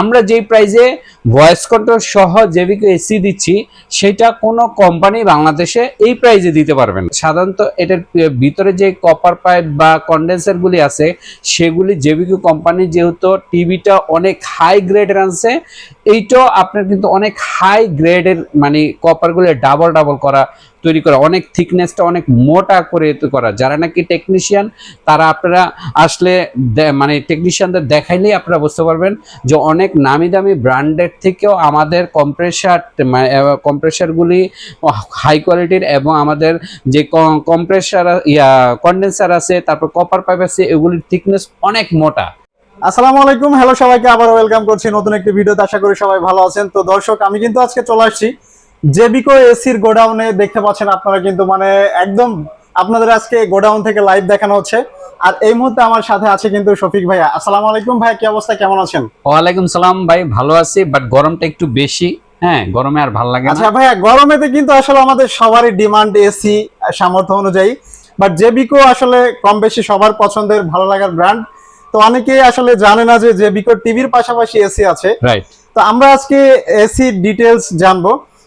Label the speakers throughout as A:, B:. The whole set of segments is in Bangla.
A: আমরা যেই প্রাইজে ভয়েস কন্ট্রোল সহ জেবিকে এসি দিচ্ছি, সেটা কোনো কোম্পানি বাংলাদেশে এই প্রাইজে দিতে পারবে না। সাধারণত এটার ভিতরে যে কপার পাইপ বা কন্ডেন্সারগুলি আছে, সেগুলি জেবিকে কোম্পানি যেহেতু টিভিটা অনেক হাই গ্রেড আনছে এইটাও আপনার কিন্তু অনেক হাই গ্রেডের মানে কপারগুলো ডাবল ডাবল করা, তৈরি করা, অনেক থিকনেসটা অনেক মোটা করে করা। যারা নাকি টেকনিশিয়ান তারা আপনারা আসলে মানে টেকনিশিয়ানদের দেখাইলেই আপনারা বুঝতে পারবেন যে অনেক নামি দামি ব্র্যান্ডের থেকেও আমাদের কম্প্রেসার কম্প্রেসারগুলি হাই কোয়ালিটির এবং আমাদের যে কম্প্রেসার ইয়া কন্ডেন্সার আছে, তারপর কপার পাইপ আছে, এগুলির থিকনেস অনেক মোটা।
B: আসসালামু আলাইকুম। হ্যালো সবাইকে আবার ওয়েলকাম করছি নতুন একটি ভিডিওতে। আশা করি সবাই ভালো আছেন। তো দর্শক আমি কিন্তু আজকে চলে আসছি জেবিকো এসির গোডাউনে দেখতে পাচ্ছেন আপনারা কিন্তু মানে একদম আপনাদের আজকে গোডাউন থেকে লাইভ দেখানো হচ্ছে। আর এই মুহূর্তে আমার সাথে আছে কিন্তু শফিক ভাইয়া। আসসালামু আলাইকুম ভাইয়া কি অবস্থা? কেমন আছেন?
A: ওয়ালাইকুম সালাম ভাই ভালো আছি বাট গরমটা একটু বেশি। হ্যাঁ গরমে আর ভালো লাগে না।
B: আচ্ছা ভাইয়া গরমেতে কিন্তু আসলে আমাদের সবারই ডিমান্ড এসি সামর্থ্য অনুযায়ী। বাট জেবিকো আসলে কম বেশি সবার পছন্দের ভালো লাগার ব্র্যান্ড তো অনেকে আসলে জানে না যে জেবিকো টিভির পাশাপাশি এসি আছে।
A: রাইট
B: তো আমরা আজকে এসি ডিটেলস জানব।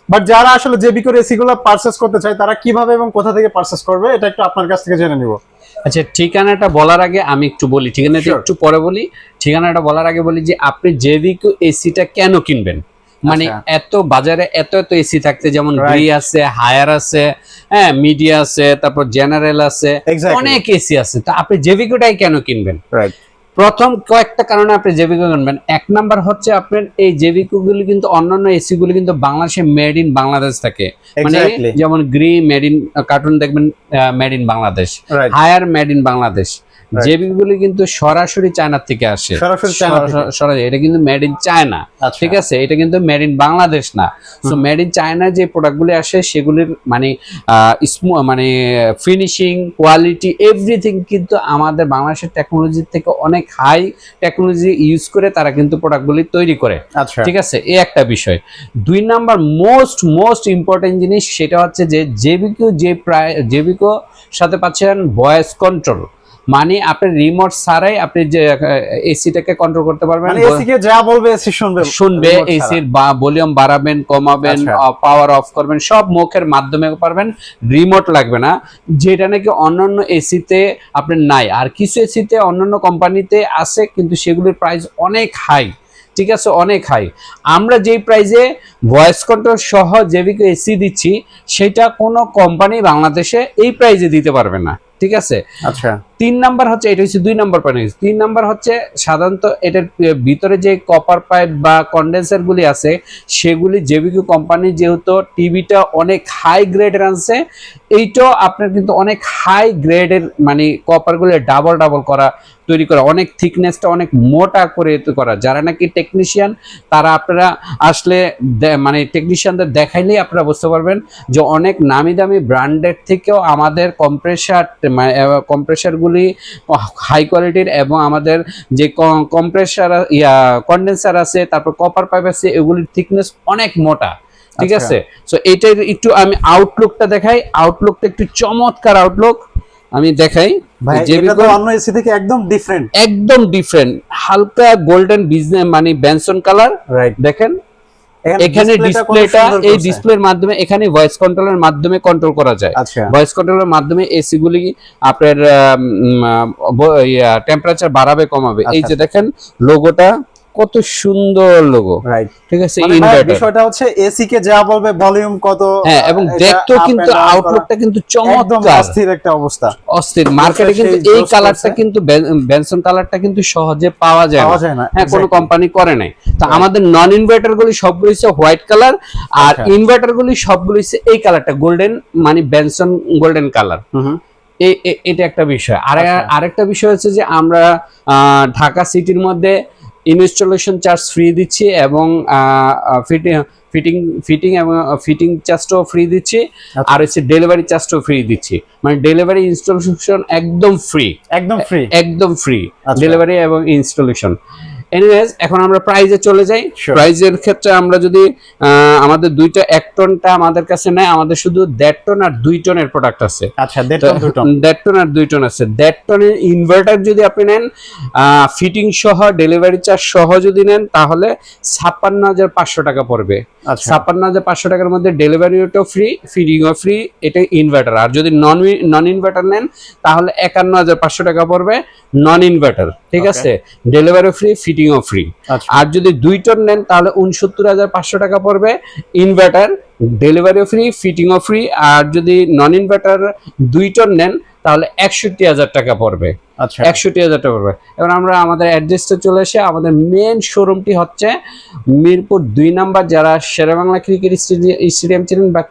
B: বাট যারা আসলে জেবিকোর এসি গুলো পারচেস করতে চায় তারা কীভাবে এবং কোথা থেকে পারচেস করবে এটা একটু আপনার কাছ থেকে জেনে নিব।
A: আচ্ছা ঠিকানাটা বলার আগে আমি একটু বলি। ঠিকানাটা একটু পরে বলি। ঠিকানাটা বলার আগে বলি যে আপনি জেভিকো এসিটা কেন কিনবেন? মানে
B: আচ্ছা।
A: এত বাজারে এত এত এসি থাকতে যেমন. গ্রি আছে হায়ার আছে হ্যাঁ মিডিয়া আছে তারপর জেনারেল আছে। অনেক এসি আছে। তো আপনি জেভিকোটাই কেন কিনবেন?
B: রাইট
A: প্রথম কয়েকটা কারণে আপনি জেভিকো কিনবেন। এক নাম্বার হচ্ছে আপনার এই জেভিকো গুলি কিন্তু অন্যান্য এসি গুলি কিন্তু বাংলাদেশে মেড ইন বাংলাদেশ থাকে। মানে যেমন গ্রি মেড ইন কার্টুন দেখবেন made in Bangladesh. Haier made in Bangladesh. জেবিগুলি কিন্তু সরাসরি চায়নার থেকে আসে।
B: সরাসরি
A: এটা কিন্তু মেড ইন চায়না।
B: আচ্ছা।
A: ঠিক আছে? এটা কিন্তু মেড ইন বাংলাদেশ না। সো মেড ইন চায়না যে প্রোডাক্টগুলি আসে সেগুলির মানে মানে ফিনিশিং কোয়ালিটি এভরিথিং কিন্তু আমাদের বাংলাদেশের টেকনোলজি থেকে অনেক হাই টেকনোলজি ইউজ করে তারা কিন্তু প্রোডাক্টগুলি তৈরি করে।
B: আচ্ছা।
A: ঠিক আছে? এই একটা বিষয়। দুই নাম্বার মোস্ট মোস্ট ইম্পর্টেন্ট জিনিস সেটা হচ্ছে যে জেবিকো যে প্রায় জেবিকো সাথে পাচ্ছেন ভয়েস কন্ট্রোল মানে আপনি রিমোট ছাড়াই আপনি যে এসিটাকে কন্ট্রোল করতে পারবেন
B: মানে এসি কে যা বলবে এসি শুনবে
A: শুনবে। এসির ভলিউম বাড়াবেন কমাবেন
B: আচ্ছা।
A: পাওয়ার অফ করবেন সব মুখের মাধ্যমে পারবেন রিমোট লাগবে না। যেটা নাকি অন্যান্য এসিতে আপনার নাই। আর কিছু এসিতে অন্যান্য কোম্পানিতে আছে কিন্তু সেগুলির প্রাইস অনেক হাই ঠিক আছে? অনেক হাই আমরা যেই প্রাইজে ভয়েস কন্ট্রোল সহ জেবিকে এসি দিচ্ছি সেটা কোনো কোম্পানি বাংলাদেশে এই প্রাইজে দিতে পারবে না। ঠিক আছে?
B: আচ্ছা।
A: তিন নাম্বার হচ্ছে এটা হচ্ছে দুই নাম্বার পয়েন্ট তিন নাম্বার হচ্ছে সাধারণত এটার ভিতরে যে কপার পাইপ বা কন্ডেন্সার গুলি আছে সেগুলি জেবিকো কোম্পানি যেহেতু টিভিটা অনেক হাই গ্রেডের আনছে এইটাও আপনার কিন্তু অনেক হাই গ্রেডের মানে কপারগুলো ডাবল ডাবল করা তৈরি করা অনেক থিকনেসটা অনেক মোটা করে এতে করা। যারা নাকি টেকনিশিয়ান তারা আপনারা আসলে মানে টেকনিশিয়ানদের দেখাইলেই আপনারা বুঝতে পারবেন যে অনেক নামি দামি ব্র্যান্ডের থেকেও আমাদের কম্প্রেসার কম্প্রেসারগুলি হাই কোয়ালিটির এবং আমাদের যে কম্প্রেসার ইয়া কন্ডেন্সার আছে তারপর কপার পাইপ আছে এগুলির থিকনেস অনেক মোটা ঠিক
B: আচ্ছা।
A: আছে? সো এইটার একটু আমি আউটলুকটা দেখাই আউটলুকটা একটু চমৎকার আউটলুক আমি দেখাই।
B: অন্য এসি থেকে একদম ডিফারেন্ট
A: একদম ডিফারেন্ট হালকা গোল্ডেন বিজনেস মানে বেনসন কালার
B: রাইট
A: দেখেন? এখানে ডিসপ্লেটা এই ডিসপ্লের মাধ্যমে এখানে ভয়েস কন্ট্রোলের মাধ্যমে কন্ট্রোল করা যায়।
B: আচ্ছা।
A: ভয়েস কন্ট্রোলের মাধ্যমে এসি গুলি আপনার টেম্পারেচার বাড়াবে কমাবে। এই যে দেখেন লোগোটা কত সুন্দর লোগো ঠিক আছে
B: মানে
A: ইনভার্টার
B: বিষয়টা হচ্ছে এসি কে যা বলবে ভলিউম কত
A: হ্যাঁ এবং
B: and
A: কিন্তু আউটলুকটা কিন্তু চমৎকার।
B: অস্থির একটা অবস্থা।
A: অস্থির। মার্কেটে কিন্তু এই কালারটা কিন্তু বেনসন কালারটা কিন্তু সহজে পাওয়া যায়
B: পাওয়া
A: না
B: যায় না
A: হ্যাঁ কোনো কোম্পানি করে নাই। তো আমাদের নন ইনভার্টার গুলি সবগুলো হচ্ছে হোয়াইট কালার আর
B: আচ্ছা।
A: ইনভার্টার গুলি সবগুলো হচ্ছে এই কালারটা গোল্ডেন মানে বেনসন গোল্ডেন কালার এটা একটা বিষয়। আর
B: আচ্ছা।
A: আরেকটা বিষয় হচ্ছে যে আমরা আহ, ঢাকা সিটির মধ্যে ইনস্টলেশন চার্জ ফ্রি দিচ্ছি এবং ফিটিং ফিটিং ফিটিং এবং ফিটিং চার্জটাও ফ্রি দিচ্ছি।
B: আচ্ছা।
A: আর হচ্ছে ডেলিভারি চার্জটাও ফ্রি দিচ্ছি। মানে ডেলিভারি ইনস্টলেশন একদম ফ্রি
B: একদম ফ্রি
A: একদম ফ্রি
B: আচ্ছা।
A: ডেলিভারি এবং ইনস্টলেশন এনিওয়েজ এখন আমরা প্রাইজে চলে যাই। প্রাইজের ক্ষেত্রে আমরা যদি আমাদের দুইটা এক টনটা আমাদের কাছে নেয় আমাদের শুধু দেড় টন আর দুই টনের প্রোডাক্ট আছে।
B: আচ্ছা দেড় টন দু টন
A: দেড় টন আর দুই টন আছে। দেড় টনের ইনভার্টার যদি আপনি নেন ফিটিং সহ ডেলিভারি চার্জ সহ যদি নেন তাহলে ছাপ্পান্ন হাজার পাঁচশো টাকা পড়বে।
B: আচ্ছা।
A: ছাপ্পান্ন হাজার পাঁচশো টাকার মধ্যে ডেলিভারিও ফ্রি ফিটিংও ফ্রি এটা ইনভার্টার আর যদি নন নন ইনভার্টার নেন তাহলে একান্ন হাজার পাঁচশো টাকা পড়বে নন ইনভার্টার ঠিক আছে? ডেলিভারি ফ্রি ফিটিংও ফ্রি
B: আচ্ছা।
A: আর যদি দুই টন নেন তাহলে উনসত্তর হাজার পাঁচশো টাকা পড়বে। ইনভার্টার ডেলিভারিও ফ্রি ফিটিংও ফ্রি আর যদি নন ইনভার্টার দুই টন নেন তাহলে একষট্টি হাজার টাকা পড়বে।
B: আচ্ছা।
A: একষট্টি হাজার টাকা পড়বে এবার আমরা আমাদের অ্যাড্রেসটা চলে এসে আমাদের মেন শোরুমটি হচ্ছে মিরপুর দুই নাম্বার যারা শেরেবাংলা ক্রিকেট স্টেডিয়াম চেনেন বা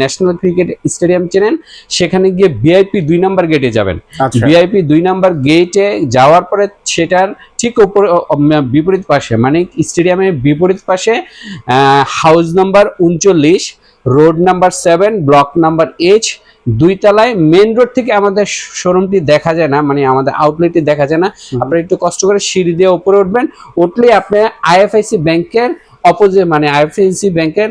A: ন্যাশনাল ক্রিকেট স্টেডিয়াম চেনেন সেখানে গিয়ে ভিআইপি দুই নাম্বার গেটে যাবেন।
B: আচ্ছা।
A: ভিআইপি দুই নাম্বার গেটে যাওয়ার পরে সেটার ঠিক উপর বিপরীত পাশে মানে স্টেডিয়ামের বিপরীত পাশে হাউস নাম্বার উনচল্লিশ road number seven block number H দুই তলায় মেন রোড থেকে আমাদের শোরুমটি দেখা যায় না মানে আমাদের আউটলেটটি দেখা যায় না। আপনারা একটু কষ্ট করে সিঁড়ি দিয়ে উপরে উঠবেন উঠলে আপনি আইএফআইসি ব্যাংকের অপোজিট মানে আইএফআইসি ব্যাংকের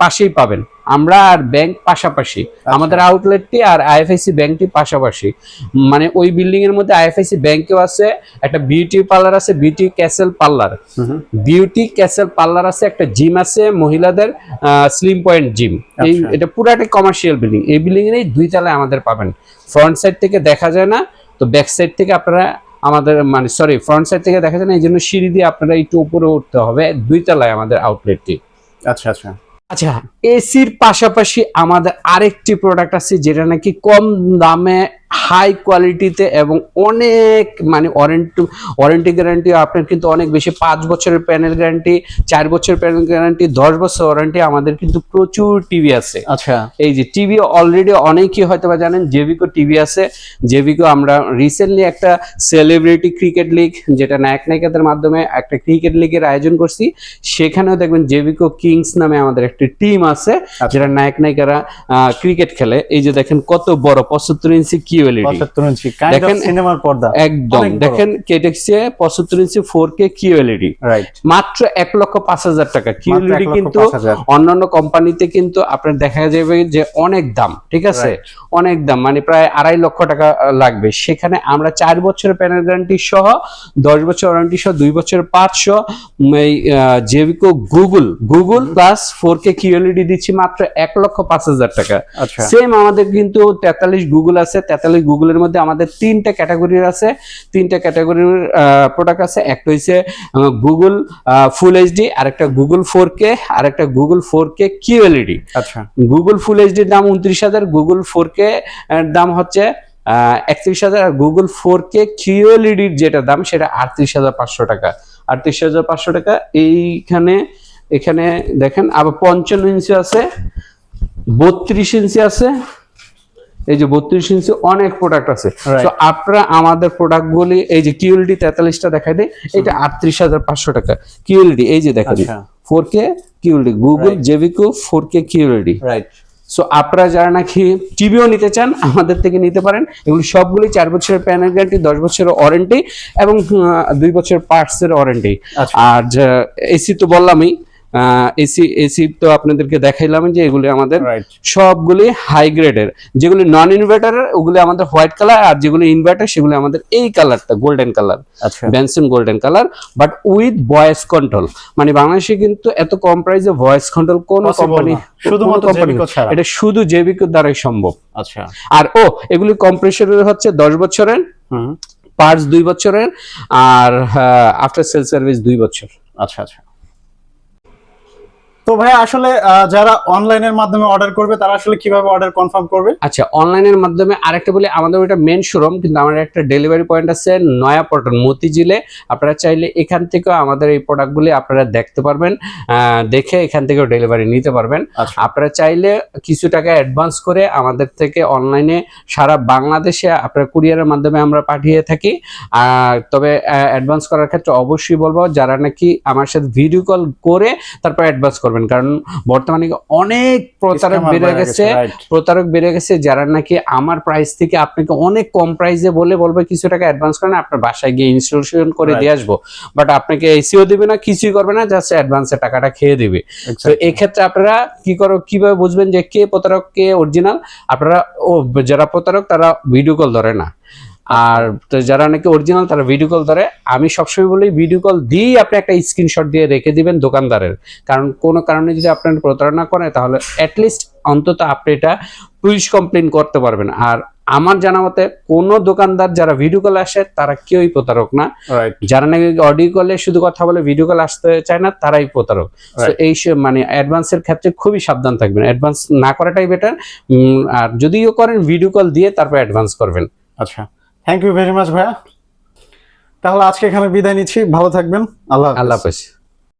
A: পাশেই পাবেন। আমরা আর ব্যাংক পাশাপাশি আমাদের আউটলেটটি আর আইএফআইসি ব্যাংকটি পাশাপাশি। মানে ওই বিল্ডিং এর মধ্যে আইএফআইসি ব্যাংকও আছে একটা বিউটি পার্লার আছে beauty castle parlour. Beauty castle parlour আছে একটা জিম আছে মহিলাদের স্লিম পয়েন্ট জিম। এই
B: আচ্ছা।
A: এটা পুরো একটা কমার্শিয়াল বিল্ডিং এই বিল্ডিং এর দুই তলায় আমাদের পাবেন। ফ্রন্ট সাইড থেকে দেখা যায় না তো ব্যাক সাইড থেকে আপনারা আমাদের মানে সরি ফ্রন্ট সাইড থেকে দেখা যায় না এই জন্য সিঁড়ি দিয়ে আপনারা একটু উপরে উঠতে হবে দুই তলায় আমাদের আউটলেটটি
B: আচ্ছা আচ্ছা।
A: আচ্ছা এসির পাশাপাশি আমাদের আরেকটি প্রোডাক্ট আছে যেটা নাকি কম দামে হাই কোয়ালিটিতে এবং অনেক মানে ওয়ারেন্টি ওয়ারেন্টি গ্যারান্টি আপনার কিন্তু অনেক বেশি পাঁচ বছরের প্যানেল গ্যারান্টি চার বছরের প্যানেল গ্যারান্টি দশ বছর ওয়ারেন্টি আমাদের কিন্তু প্রচুর টিভি আছে।
B: আচ্ছা।
A: এই যে টিভি অলরেডি অনেকেই হয়তো বা জানেন জেভিকো টিভি আছে। জেভিকো আমরা রিসেন্টলি একটা সেলিব্রিটি ক্রিকেট লিগ যেটা নায়ক নায়িকাদের মাধ্যমে একটা ক্রিকেট লিগের আয়োজন করছি। সেখানেও দেখবেন জেভিকো কিংস নামে আমাদের একটা টিম আছে যেটা নায়ক নায়িকারা ক্রিকেট খেলে। এই যে দেখেন কত বড় পঁচাত্তর ইঞ্চি কিউএলইডি
B: পঁচাত্তর ইঞ্চি কাইন্ড অফ সিনেমার পর্দা।
A: একদম। দেখেন কেটেক্সে পঁচাত্তর ইঞ্চি ফোর কিউএলইডি
B: রাইট
A: মাত্র এক লক্ষ পাঁচ হাজার টাকা। কিউএলইডি কিন্তু অন্যান্য কোম্পানিতে কিন্তু আপনার দেখা যাবে যে অনেক দাম ঠিক আছে? অনেক দাম মানে প্রায় আড়াই লক্ষ টাকা লাগবে। সেখানে আমরা চার বছরের প্যানেল গ্যারান্টি সহ দশ বছর ওয়ারেন্টি সহ দুই বছর পাঁচশো এই JVCO Google Google plus four K QLED দিচ্ছি মাত্র এক লক্ষ পাঁচ হাজার টাকা।
B: আচ্ছা।
A: সেম আমাদের কিন্তু তেতাল্লিশ গুগল আছে তেতাল্লিশ গুগলের মধ্যে আমাদের তিনটা ক্যাটাগরির আছে। তিনটা ক্যাটাগরির প্রোডাক্ট আছে। একটা হচ্ছে গুগল ফুল এইচডি আরেকটা গুগল ফোর কে আরেকটা গুগল ফোর কে কিউএলইডি
B: আচ্ছা।
A: গুগল ফুল এইচডির দাম উনত্রিশ হাজার গুগল ফোর কে দাম হচ্ছে একত্রিশ হাজার আর গুগল ফোর কে কিউএলইডির যেটা দাম সেটা আটত্রিশ হাজার পাঁচশো টাকা। আটত্রিশ হাজার পাঁচশো টাকা এইখানে এখানে দেখেন আবার পঞ্চান্ন ইঞ্চি আছে বত্রিশ ইঞ্চি আছে এই যে বত্রিশ ইঞ্চি অনেক প্রোডাক্ট আছে। তো আপনারা আমাদের প্রোডাক্ট গুলি এই যে কিউএলডি তেতাল্লিশটা দেখাই দেয় এটা আটত্রিশ হাজার পাঁচশো টাকা। কিউএলডি এই যে দেখা
B: আচ্ছা।
A: Four K QLED Google. JVCO four K QLED
B: right
A: so আপনারা যারা নাকি টিভিও নিতে চান আমাদের থেকে নিতে পারেন। এগুলি সবগুলি চার বছরের প্যানেল গ্যারান্টি দশ বছরের ওয়ারেন্টি এবং দুই বছরের পার্টসের ওয়ারেন্টি
B: আচ্ছা।
A: আর এসি তো বললামই এসি এসি তো আপনাদেরকে দেখাইলাম যে এগুলি আমাদের সবগুলি হাই গ্রেডের যেগুলি নন ইনভার্টারের ওগুলি আমাদের হোয়াইট কালার আর যেগুলি ইনভার্টার সেগুলি আমাদের এই কালারটা গোল্ডেন কালার
B: আচ্ছা।
A: Benson golden colour but with voice control মানে বাংলাদেশে কিন্তু এত কম প্রাইসে ভয়েস কন্ট্রোল কোন কোম্পানি
B: শুধুমাত্র জেবিকো ছাড়া।
A: এটা শুধু জেবিকোর দ্বারাই সম্ভব।
B: আচ্ছা।
A: আর ও এগুলি কম্প্রেসরের হচ্ছে দশ বছরের
B: হুম।
A: পার্টস দুই বছরের আর আফটার সেল সার্ভিস দুই বছর।
B: আচ্ছা আচ্ছা। তো ভাই আসলে যারা অনলাইনের মাধ্যমে অর্ডার করবে তারা আসলে কীভাবে অর্ডার কনফার্ম করবে?
A: আচ্ছা অনলাইনের মাধ্যমে আরেকটা বলি আমাদের ওইটা মেন শোরুম কিন্তু আমাদের একটা ডেলিভারি পয়েন্ট আছে নয়াপটন মতিঝিলে। আপনারা চাইলে এখান থেকেও আমাদের এই প্রোডাক্টগুলি আপনারা দেখতে পারবেন দেখে এখান থেকেও ডেলিভারি নিতে পারবেন।
B: আচ্ছা।
A: আপনারা চাইলে কিছু টাকা অ্যাডভান্স করে আমাদের থেকে অনলাইনে সারা বাংলাদেশে আপনার কুরিয়ারের মাধ্যমে আমরা পাঠিয়ে থাকি। আর তবে অ্যাডভান্স করার ক্ষেত্রে অবশ্যই বলব যারা নাকি আমার সাথে ভিডিও কল করে তারপর অ্যাডভান্স করবেন করবেন কারণ বর্তমানে অনেক প্রতারক বেড়ে গেছে প্রতারক বেড়ে গেছে যারা নাকি আমার প্রাইস থেকে আপনাকে অনেক কম প্রাইসে বলে বলবে কিছু টাকা অ্যাডভান্স করেন আপনার বাসায় গিয়ে ইনস্টলেশন করে দিয়ে আসব। বাট আপনাকে এসিও দিবে না কিছুই করবে না জাস্ট অ্যাডভান্সের টাকাটা খেয়ে দিবে। তো
B: Exactly.
A: এই ক্ষেত্রে আপনারা কি করো কীভাবে বুঝবেন যে কে প্রতারক কে অরিজিনাল আপনারা ও যারা প্রতারক তারা ভিডিও কল ধরে না। আর তো যারা নাকি অরিজিনাল তারা ভিডিও কল ধরে আমি সবসময় বলি ভিডিও কল দিয়েই আপনি একটা স্ক্রিনশট দিয়ে রেখে দিবেন দোকানদারের। কারণ কোনো কারণে যদি আপনার প্রতারণা করে তাহলে অ্যাটলিস্ট অন্তত আপনি এটা পুলিশ কমপ্লেন করতে পারবেন। আর আমার জানা মতে কোনো দোকানদার যারা ভিডিও কল আসে তারা কেউই প্রতারক না। যারা নাকি অডিও কলে শুধু কথা বলে ভিডিও কল আসতে চায় না তারাই প্রতারক. এই মানে অ্যাডভান্সের ক্ষেত্রে খুবই সাবধান থাকবেন। অ্যাডভান্স না করাটাই বেটার আর যদিও করেন ভিডিও কল দিয়ে তারপর অ্যাডভান্স করবেন।
B: আচ্ছা। থ্যাংক ইউ ভেরি মাচ ভাইয়া। তাহলে আজকে এখানে বিদায় নিচ্ছি। ভালো থাকবেন। আল্লাহ
A: আল্লাহ হাফেজ।